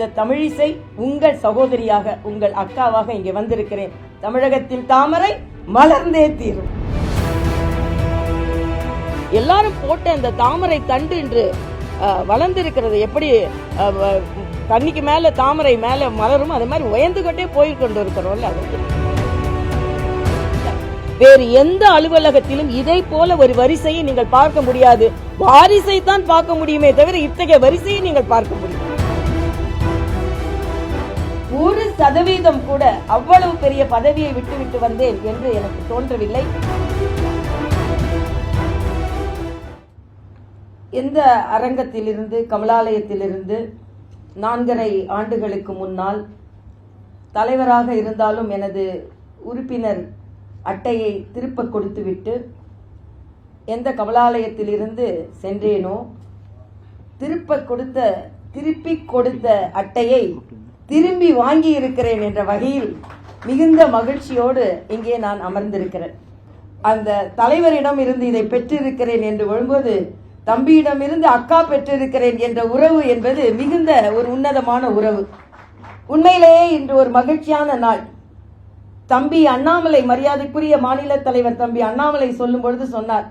இந்த தமிழிசை உங்கள் சகோதரியாக உங்கள் அக்காவாக இங்கே வந்திருக்கிறேன். தமிழகத்தில் தாமரை மலர்ந்தே தீரும். எல்லாரும் போட்ட அந்த தாமரை தண்டு என்று வளர்ந்திருக்கிறது. எப்படி தண்ணிக்கு மேல தாமரை மேல மலரும் அது மாதிரி உயர்ந்து கொண்டே போய் கொண்டு இருக்கிறோம்ல அது. வேறு எந்த அலுவலகத்திலும் இதை போல ஒரு வரிசையை நீங்கள் பார்க்க முடியாது. வாரிசை தான் பார்க்க முடியுமே தவிர இத்தகைய வரிசையை நீங்கள் பார்க்க முடியும் ஒரு சதவீதம் கூட அவ்வளவு பெரிய பதவியை விட்டுவிட்டு வந்தேன் என்று எனக்கு தோன்றவில்லை. எந்த அரங்கத்திலிருந்து கமலாலயத்திலிருந்து நான்கரை ஆண்டுகளுக்கு முன்னால் தலைவராக இருந்தாலும் எனது உறுப்பினர் அட்டையை திருப்ப கொடுத்துவிட்டு எந்த கமலாலயத்திலிருந்து சென்றேனோ திருப்ப கொடுத்த திருப்பி கொடுத்த அட்டையை திரும்பி வாங்கி இருக்கிறேன் என்ற வகையில் மிகுந்த மகிழ்ச்சியோடு இங்கே நான் அமர்ந்திருக்கிறேன். அந்த தலைவரிடம் இருந்து இதை பெற்றிருக்கிறேன் என்று வரும்போது தம்பியிடம் இருந்து அக்கா பெற்றிருக்கிறேன் என்ற உறவு என்பது மிகுந்த ஒரு உன்னதமான உறவு. உண்மையிலேயே இன்று ஒரு மகிழ்ச்சியான நாள். தம்பி அண்ணாமலை மரியாதைக்குரிய மாநில தலைவர் தம்பி அண்ணாமலை சொல்லும் பொழுது சொன்னார்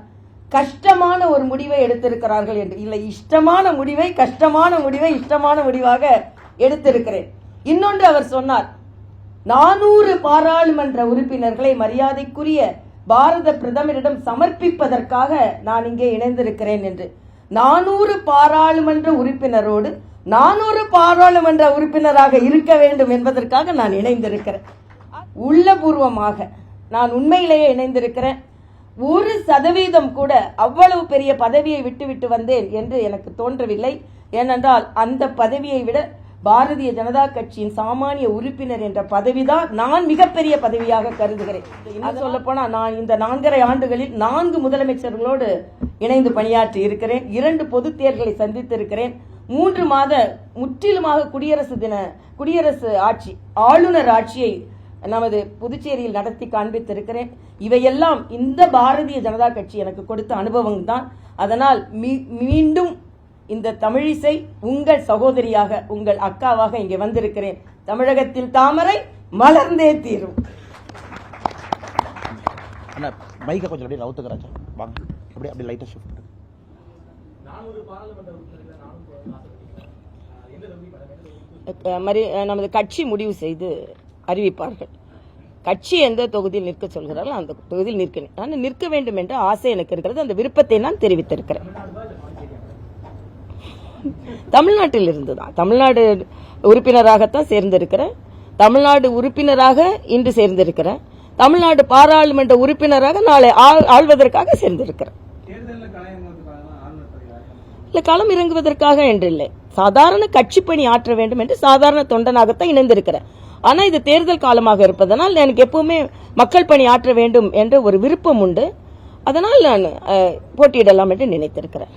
கஷ்டமான ஒரு முடிவை எடுத்திருக்கிறார்கள் என்று. இல்லை இஷ்டமான முடிவை கஷ்டமான முடிவை இஷ்டமான முடிவாக எடுத்திருக்கிறேன். இன்னொன்று அவர் சொன்னார் நானூறு பாராளுமன்ற உறுப்பினர்களை மரியாதைக்குரிய பாரத பிரதமரிடம் சமர்ப்பிப்பதற்காக நான் இங்கே இணைந்திருக்கிறேன் என்று. நானூறு பாராளுமன்ற உறுப்பினரோடு நானூறு பாராளுமன்ற உறுப்பினராக இருக்க வேண்டும் என்பதற்காக நான் இணைந்திருக்கிறேன். உள்ளபூர்வமாக நான் உண்மையிலேயே இணைந்திருக்கிறேன். ஒரு சதவீதம் கூட அவ்வளவு பெரிய பதவியை விட்டுவிட்டு வந்தேன் என்று எனக்கு தோன்றவில்லை. ஏனென்றால் அந்த பதவியை விட பாரதிய ஜனதா கட்சியின் சாமானிய உறுப்பினர் என்ற பதவிதான் நான் மிகப்பெரிய பதவியாக கருதுகிறேன். இன்னும் சொல்ல போனா நான் இந்த நான்கரை ஆண்டுகளில் நான்கு முதலமைச்சர்களோடு இணைந்து பணியாற்றி இருக்கிறேன். இரண்டு பொதுத் தேர்தலை சந்தித்திருக்கிறேன். மூன்று மாத முற்றிலுமாக குடியரசு தின குடியரசு ஆட்சி ஆளுநர் ஆட்சியை நமது புதுச்சேரியில் நடத்தி காண்பித்திருக்கிறேன். இவையெல்லாம் இந்த பாரதிய ஜனதா கட்சி எனக்கு கொடுத்த அனுபவம் தான் அதனால் மீண்டும் இந்த தமிழிசை உங்கள் சகோதரியாக உங்கள் அக்காவாக இங்கே வந்திருக்கிறேன். தமிழகத்தில் தாமரை மலர்ந்தே தீரும். மைக்கை கொஞ்சம் அப்படியே நவுத்துக்கிறாச்சா வாங்க. அப்படியே அப்படியே லைட்டாக ஷிஃப்ட் பண்ணுங்க அஹ் மரி நமது கட்சி முடிவு செய்து அறிவிப்பார்கள். கட்சி எந்த தொகுதியில் நிற்க சொல்கிறார்களோ அந்த தொகுதியில் நிற்கிறேன் நான் நிற்க வேண்டும் என்ற ஆசை எனக்கு இருக்கிறது. அந்த விருப்பத்தை நான் தெரிவித்திருக்கிறேன். தமிழ்நாட்டில் இருந்து தான் தமிழ்நாடு உறுப்பினராகத்தான் சேர்ந்திருக்கிறேன் தமிழ்நாடு உறுப்பினராக இன்று சேர்ந்திருக்கிறேன் தமிழ்நாடு பாராளுமன்ற உறுப்பினராக நாளை ஆள்- ஆள்வதற்காக சேர்ந்திருக்கிறேன் இல்ல களம் இறங்குவதற்காக என்று இல்லை. சாதாரண கட்சி பணி ஆற்ற வேண்டும் என்று சாதாரண தொண்டனாகத்தான் இணைந்திருக்கிறேன் ஆனா இது தேர்தல் காலமாக இருப்பதனால் எனக்கு எப்பவுமே மக்கள் பணி ஆற்ற வேண்டும் என்ற ஒரு விருப்பம் உண்டு. அதனால் நான் போட்டியிடலாம் என்று நினைத்திருக்கிறேன்.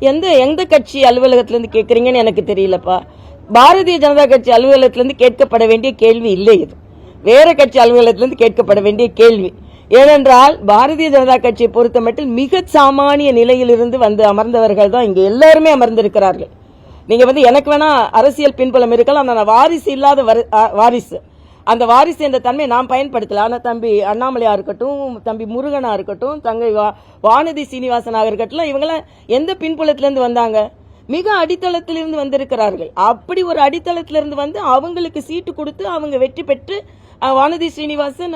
எந்த எந்த கட்சி அலுவலகத்திலேருந்து கேட்குறீங்கன்னு எனக்கு தெரியலப்பா. பாரதிய ஜனதா கட்சி அலுவலகத்திலேருந்து கேட்கப்பட வேண்டிய கேள்வி இல்லை இது. வேறு கட்சி அலுவலகத்திலேருந்து கேட்கப்பட வேண்டிய கேள்வி. ஏனென்றால் பாரதிய ஜனதா கட்சியை பொறுத்தமட்டில் மிக சாமானிய நிலையிலிருந்து வந்து அமர்ந்தவர்கள் தான் இங்கே எல்லாருமே அமர்ந்திருக்கிறார்கள். நீங்கள் வந்து எனக்கு வேணால் அரசியல் பின்புலம் இருக்கலாம் ஆனால் நான் வாரிசு இல்லாத வரு- வாரிசு. அந்த வாரிசு என்ற தன்மையை நாம் பயன்படுத்தலை. ஆனால் தம்பி அண்ணாமலையாக இருக்கட்டும் தம்பி முருகனாக இருக்கட்டும் தங்கை வா- வானதி சீனிவாசனாக இருக்கட்டும் இவங்களாம் எந்த பின்புலத்திலேருந்து வந்தாங்க? மிக அடித்தளத்திலிருந்து வந்திருக்கிறார்கள். அப்படி ஒரு அடித்தளத்திலிருந்து வந்து அவங்களுக்கு சீட்டு கொடுத்து அவங்க வெற்றி பெற்று வானதி ஸ்ரீனிவாசன்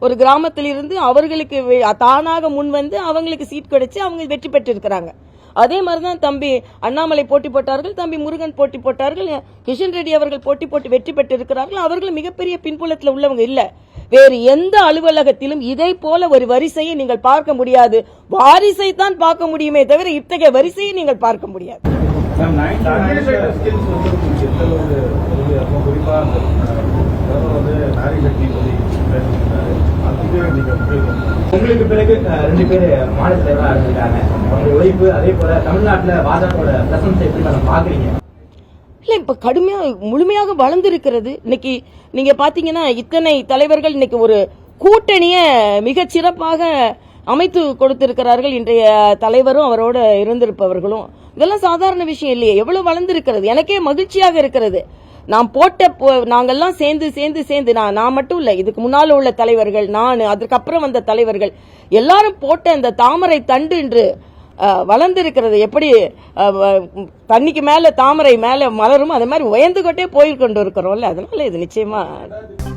ஒரு கிராமத்திலிருந்து அவர்களுக்கு தானாக முன் வந்து அவங்களுக்கு சீட் கிடைச்சி அவங்க வெற்றி பெற்றிருக்கிறாங்க. அதே மாதிரிதான் தம்பி அண்ணாமலை போட்டி போட்டார்கள் தம்பி முருகன் போட்டி போட்டார்கள் கிஷன் ரெட்டி அவர்கள் போட்டி போட்டு வெற்றி பெற்றிருக்கிறார்கள் அவர்கள் மிகப்பெரிய பின்புலத்தில் உள்ளவங்க இல்ல வேறு எந்த அலுவலகத்திலும் இதை போல ஒரு வரிசையை நீங்கள் பார்க்க முடியாது வாரிசை தான் பார்க்க முடியுமே தவிர இத்தகைய வரிசையை நீங்கள் பார்க்க முடியாது மேம் உங்களுக்கு பிறகு ரெண்டு பேர் மாநில தலைவராக இருந்திருக்காங்க. அவங்க உழைப்பு அதே போல தமிழ்நாட்டுல பாஜகவோட பிரசன்ஸ் எப்படி நம்ம பாக்குறீங்க? இல்லை இப்போ கடுமையாக முழுமையாக வளர்ந்துருக்கிறது. இன்னைக்கு நீங்கள் பார்த்தீங்கன்னா இத்தனை தலைவர்கள் இன்னைக்கு ஒரு கூட்டணியை மிகச் சிறப்பாக அமைத்து கொடுத்திருக்கிறார்கள். இன்றைய தலைவரும் அவரோடு இருந்திருப்பவர்களும். இதெல்லாம் சாதாரண விஷயம் இல்லையே. எவ்வளோ வளர்ந்துருக்கிறது. எனக்கே மகிழ்ச்சியாக இருக்கிறது. நான் போட்ட நாங்கள்லாம் சேர்ந்து சேர்ந்து சேர்ந்து நான் நான் மட்டும் இல்லை இதுக்கு முன்னால் உள்ள தலைவர்கள் நான் அதுக்கப்புறம் வந்த தலைவர்கள் எல்லாரும் போட்ட அந்த தாமரை தண்டு என்று வளர்ந்திருக்கிறது. எப்படி தண்ணிக்கு மேலே தாமரை மேலே மலரும் அது மாதிரி உயர்ந்து கொண்டே போய் கொண்டு இருக்கிறோம்ல அதனால இது நிச்சயமாக